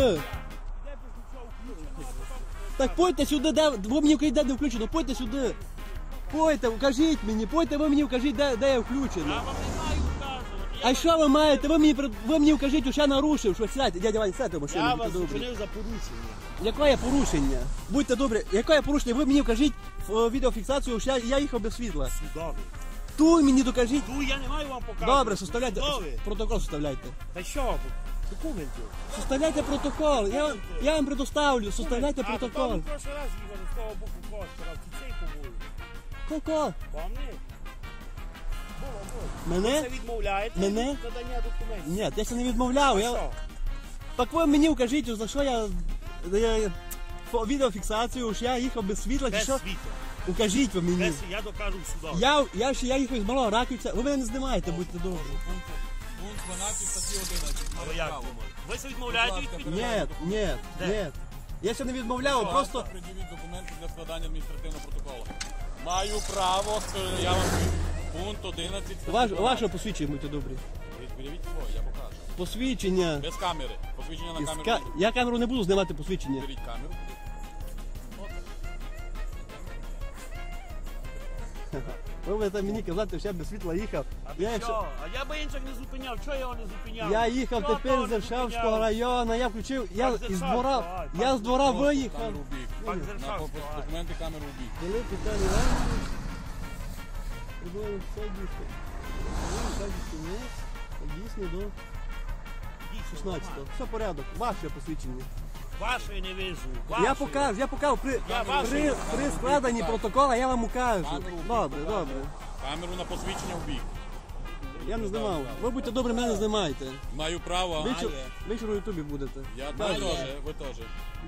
сюди. Так пойте сюди, де ви мені вкажіть, де не включено, пойте сюди. Пойте, кажіть мені, пойте, ви мені вкажіть, де, де я включено. Вказувати. А що ви маєте? Ви мені, при- ви мені вкажіть, що я нарушив, що сядьте, дядя Вань, сядьте в машину, Я будьте вас добрі. зупинив за порушення. Яке порушення? Будьте добрі, яке порушення? Ви мені вкажіть в відеофіксацію, що я, я їхав без світла. Судовий. Ту мені докажіть. Ту я не маю вам показувати. Добре, составляйте. Судовий. Протокол составляйте. Та що? Документів. Составляйте протокол. Я, вам- я вам предоставлю, составляйте А, протокол. то там прошлий раз їхали з того боку костера, в цей побою. Коко? Помни? Було, було. Мене? Це відмовляєте Мене? від надання документів. Ні, я це не відмовляв. Я... Що? Так ви мені вкажіть, за що я, я фо- відеофіксацію, що я їхав без світла, чи Без що? світу. Укажіть ви мені. Без, я докажу в судові. Я, я ще я їхав з малого Раківця. Ви мене не знімаєте, будьте добрі. Пункт 12 статті 11. Але як Право. думаю? Ви це відмовляєте від підтримки? Ні, ні, ні. Я ще не відмовляв, просто. Пред'явіть документи для складання адміністративного протоколу. Маю право, я вам кажу. пункт 11 статті Ваш, 12. ваше посвідчення, будьте добрі. Пред'явіть своє, я покажу. Посвідчення. Без камери. Посвідчення на Із камеру. ка- Я камеру не буду знімати посвідчення. Беріть камеру. Ви будете мені казати, що я без світла їхав. Я, якщо... Що? А я би інших не зупиняв. Чого я його не зупиняв? я їхав Чого тепер того з не зупиняв? району, я включив, я із Зершавського, двора, а, я з двора виїхав. Камеру в бік. Пан На Зершавського, по- а. документи камеру в бік. Віталій Іванович. Придумаємо все дійсно. Дійсно до Дійсно, 16 Все порядок. Ваше посвідчення. Ваше не вижу. Я покажу, я покажу. При, Я ваше. при, при складенні протокола я вам укажу. Камеру в бік Добре, добре. Камеру на посвідчення в бік. Я не знімав. Ви будьте добрі, мене не знімайте. Маю право. Ви, але ви що в Ютубі будете. Я ви теж, ви теж.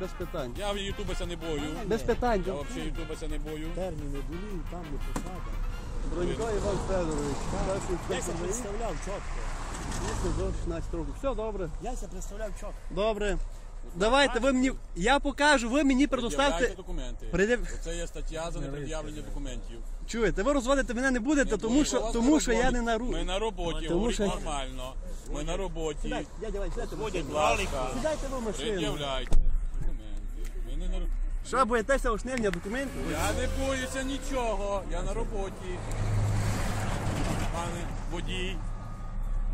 Без питань. Я в ютубася не бою. Без питань. Я взагалі ютубася не бою. Терміни були, там не посада. Бронько Іван Федорович. Я інспектор ДАІ, представляв чітко. дійсно 16 років. Все добре. Я ся представляв чітко. Добре. Давайте ви мені. Я покажу, ви мені Пред'являйте предоставте. документи. Пред'яв- Оце є стаття за непред'явлення документів. Чуєте, ви розводити мене не будете, тому що, тому на що я роботі. не на. Ми на роботі, Тому говоріть що- нормально. Ми на роботі. Сідайте в Водять машину. Сідайте ви в машину. Пред'являйте документи. Ми не на... Що, боїтеся ушнення документів? Я не боюся нічого, я на роботі. Пане водій.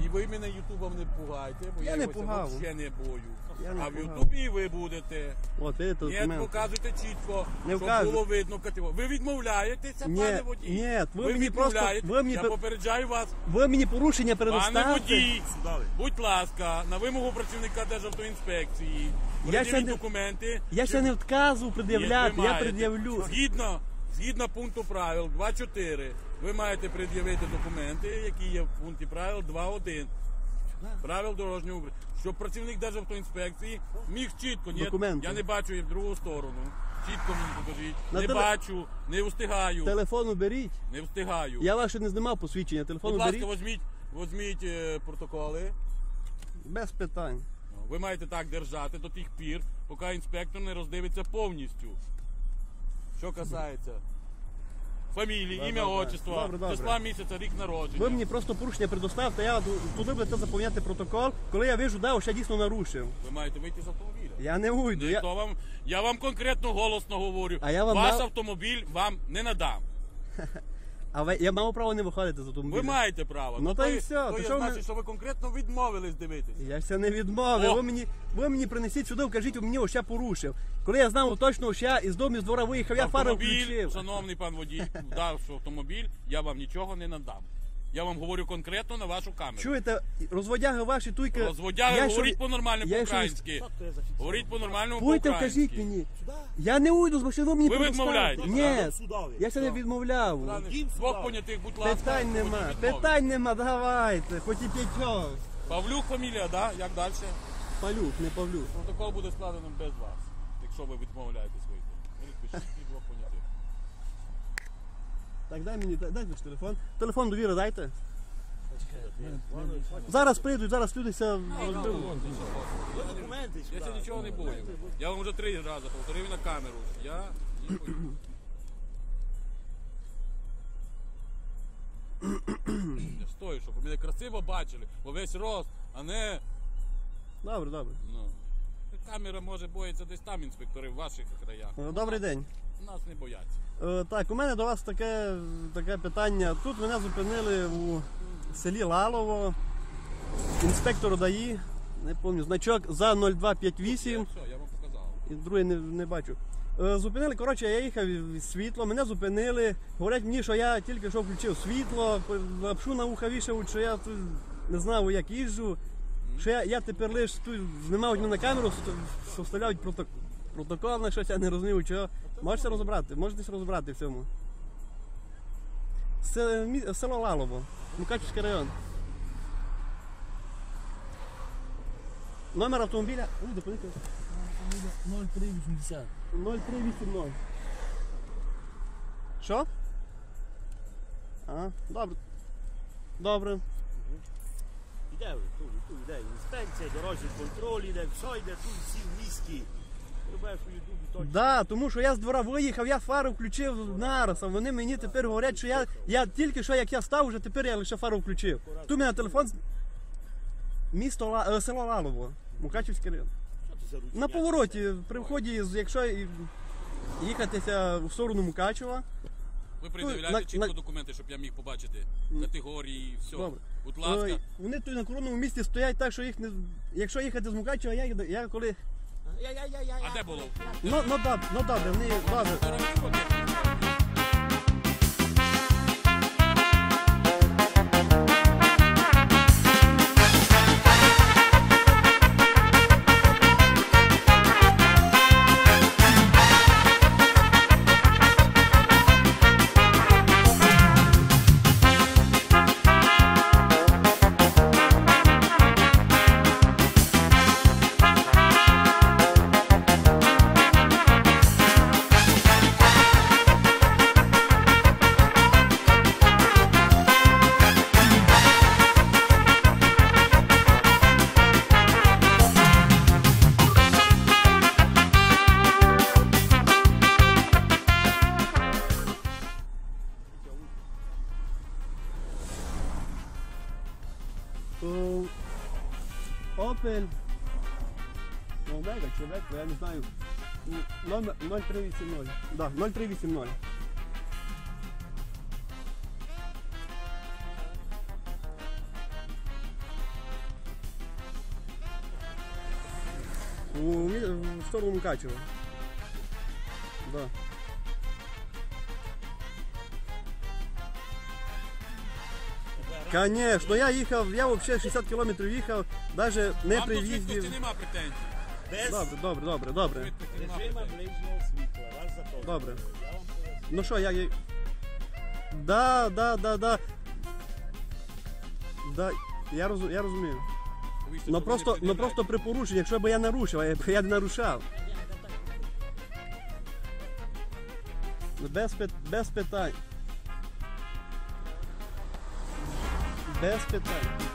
І ви мене ютубом не пугайте, бо Я я, не його пугав. ще не бою. Я не а в. Ютубі ви будете. От, видите Ні, документи. показуйте чітко, Не щоб було видно категорію. Ви відмовляєтеся, Ні, пане водій? ні, ви мені просто- відмовляєте. ви мені Я пер- попереджаю вас. Ви мені порушення Пане водій, будь ласка, на вимогу працівника Державтоінспекції. Я Пред'явіть ще не- документи. Я ще не вказував Ні, пред'являти, ви я маєте. пред'явлю. Згідно, згідно пункту правил 2.4, ви маєте пред'явити документи, які є в пункті правил 2.1. Правил дорожнього руху. Щоб працівник Державтоінспекції міг чітко, ні, Документи. я не бачу і в другу сторону. Чітко мені покажіть. На не теле- бачу, не встигаю. Телефон уберіть. Не встигаю. Я ваше не знімав посвідчення, телефон Будь ласка, уберіть. візьміть, візьміть е, протоколи. Без питань. Ви маєте так держати до тих пір, поки інспектор не роздивиться повністю. Що касається фамілії, Да, ім'я, да. отчество, Добре, добре. числа місяця, рік народження. Ви мені просто порушення предоставте, я ту- туди будете заповняти протокол, коли я вижу, да, що я дійсно нарушив. Ви маєте вийти з автомобіля. Я не уйду. Я... Ніхто вам, я вам конкретно голосно говорю. А я вам Ваш дав- автомобіль вам не надам. А ви... я мав право не виходити з автомобіля. Ви маєте право. Ну, та то і все, То то я що ви- значить, що ви конкретно відмовились дивитися. Я все не відмовив. О! Ви мені, ви мені принесіть сюди, вкажіть, мені ось ще порушив. Коли я знав точно, що я із дому, з двора виїхав, я фару автомобіль, включив. шановний пан водій, дав що автомобіль, я вам нічого не надам. Я вам говорю конкретно на вашу камеру. Чуєте, розводяги ваші туйки. Розводяги, Я говоріть що- по-нормальному я по-українськи. Говоріть по-нормальному Будьте, по-українськи. вкажіть мені. Я не уйду з машини, ви мені Ви відмовляєтесь, Ні? Я ще не відмовляв. Двох понятих, будь ласка. Питань нема, питань нема, давайте, хоч і п'ятьох. Павлюк фамілія, да? Як далі? Палюк, не Павлюк. Протокол буде складено без вас, якщо ви відмовляєтесь вийти. Так, дай мені, дай, дай ваш телефон. Телефон довіри дайте. Зараз прийдуть, зараз люди ся розберуть. Ви документи Я ще нічого не бою. Я вам вже три рази повторив на камеру. Я не бою. Я стою, щоб ви мене красиво бачили, бо весь рост, а не. Добре, добре. Ну. камера може боїться десь там інспектори в ваших краях. Е, Добрий день. Нас не бояться. Е, Так, у мене до вас таке, таке питання. Тут мене зупинили у селі Лалово. Інспектор ДАІ, не пам'ятаю, значок за 0258. Все, я вам показав. І другий не, не бачу. Е, Зупинили, коротше, я їхав світло, мене зупинили. Говорять мені, що я тільки що включив світло, лапшу на вуха вішав, що я тут не знав, як їжджу. Що я, я тепер лише тут знімають мене на камеру, ст- составляють проток... протокол на щось, я не розумію, чого. Можете розібрати, можете розібрати в цьому. Се- Село Лалово, Мукачівський район. Номер автомобіля. Ой, допомогти. 0380. 0380. Що? А, добре. Добре. Іде, тут, тут йде інспекція, дорожній контроль іде, все йде, тут всі в місті. Да, тому що я з двора виїхав, я фару включив нараз, а вони мені тепер говорять, що я, я тільки що як я став, вже тепер я лише фару включив. Тут мене телефон. з- Місто Ла... е, село Лалово, Мукачівський район. На повороті, при вході, якщо їхатися в сторону Мукачева, Ви пред'являєте на- чітко на- документи, щоб я міг побачити категорії, все. Добре. Будь ласка. Вони тут на коронному місці стоять так, що їх не. Якщо їхати з Мукачева, я, я коли. А де було? Ну, ну, да, ну да, вони добре. Дорогенько, де? Векла, я не знаю. М, Номер 0380. Да, 0380. У, мі- в сторону Мукачева. Да. Конечно, я їхав, я взагалі 60 кілометрів їхав, навіть не Вам при до в'їзді. швидкості нема претензій. Без Добре, добре, добре, добре. Режима ближнього світла. Вас запрошую. Добре. Я вам поясню. Ну що, я. Да, да, да, да. Да, я, розу, я розумію. Ви що, Ну просто, ну просто при порушенні, якщо б я нарушив, а я, я не нарушав. Ну, Без, пит- без питань. Без питань.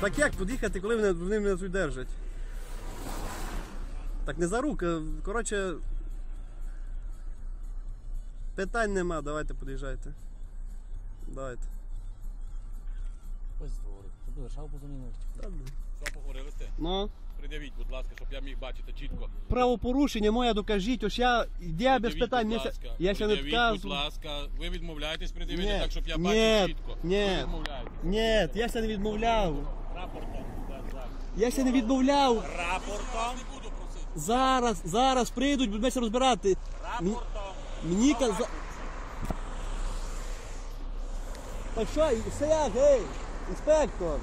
Так як під'їхати, коли вони, вони мене тут держать? Так не за руки. Коротше. Питань нема, давайте під'їжджайте. Давайте. Ось двори. Тобі лишав позвонив. Що поговорили сте? Ну. Придявіть, будь ласка, щоб я міг бачити чітко. Правопорушення моє докажіть, ось я, я без питань, будь ласка. я ще не відказую. Будь ласка, ви відмовляєтесь пред'явити так, щоб я бачив чітко. ні. Ні, я ще не відмовляв. Рапортом. Я ще не відмовляв. Рапортом. Зараз, зараз прийдуть, будемо розбирати. Рапортом. мені каза... Так що, і- все як, гей, інспектор.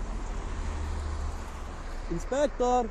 Інспектор.